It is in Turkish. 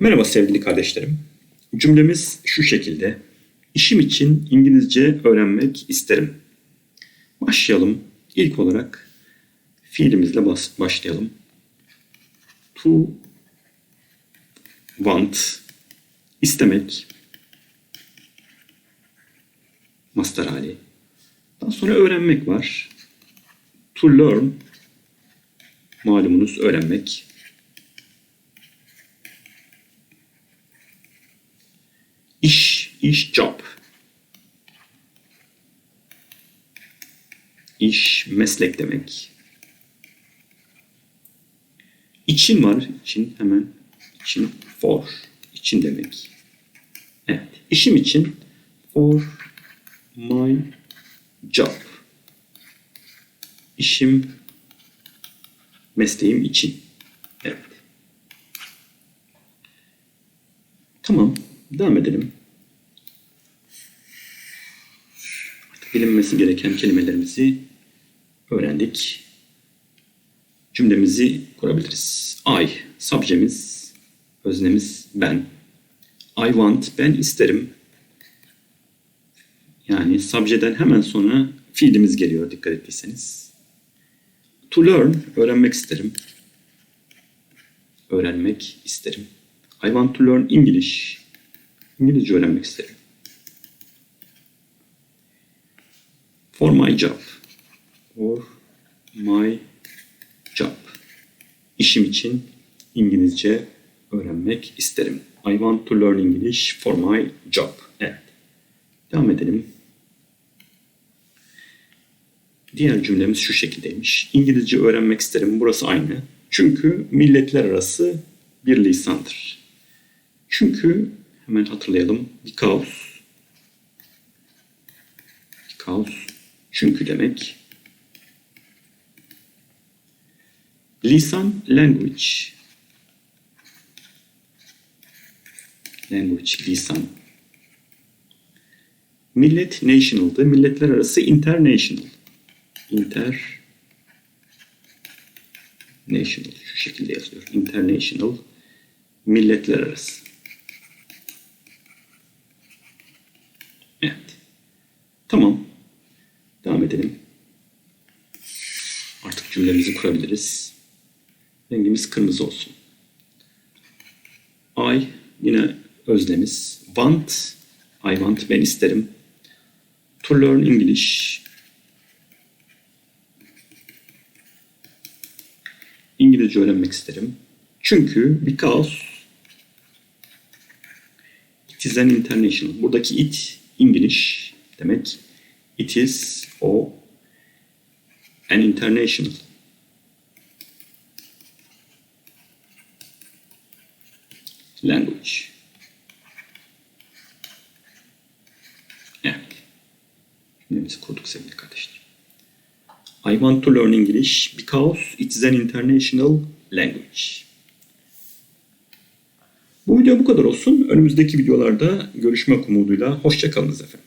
Merhaba sevgili kardeşlerim. Cümlemiz şu şekilde. İşim için İngilizce öğrenmek isterim. Başlayalım. İlk olarak fiilimizle başlayalım. To want istemek master hali. Daha sonra öğrenmek var. To learn malumunuz öğrenmek. İş, iş, job. İş, meslek demek. İçin var, için hemen için for, için demek. Evet, işim için for my job. İşim, mesleğim için. Evet. Tamam. Devam edelim. Bilinmesi gereken kelimelerimizi öğrendik. Cümlemizi kurabiliriz. I, subjemiz, öznemiz ben. I want, ben isterim. Yani subjeden hemen sonra fiilimiz geliyor dikkat ettiyseniz. To learn, öğrenmek isterim. Öğrenmek isterim. I want to learn English. İngilizce öğrenmek isterim. For my job. For my job. İşim için İngilizce öğrenmek isterim. I want to learn English for my job. Evet. Devam edelim. Diğer cümlemiz şu şekildeymiş. İngilizce öğrenmek isterim. Burası aynı. Çünkü milletler arası bir lisandır. Çünkü hemen hatırlayalım. Because because çünkü demek. Lisan language. Language lisan. Millet national'dı. Milletler arası international. Inter national şu şekilde yazılıyor. International milletler arası. Evet. Tamam. Devam edelim. Artık cümlemizi kurabiliriz. Rengimiz kırmızı olsun. I yine özlemiz. Want, I want ben isterim. To learn English. İngilizce öğrenmek isterim. Çünkü because it is an international. Buradaki it English demek. It is o an international. Language. Evet. Cümlemizi kurduk sevgili kardeşler. I want to learn English because it is an international language. Bu video bu kadar olsun. Önümüzdeki videolarda görüşmek umuduyla. Hoşçakalınız efendim.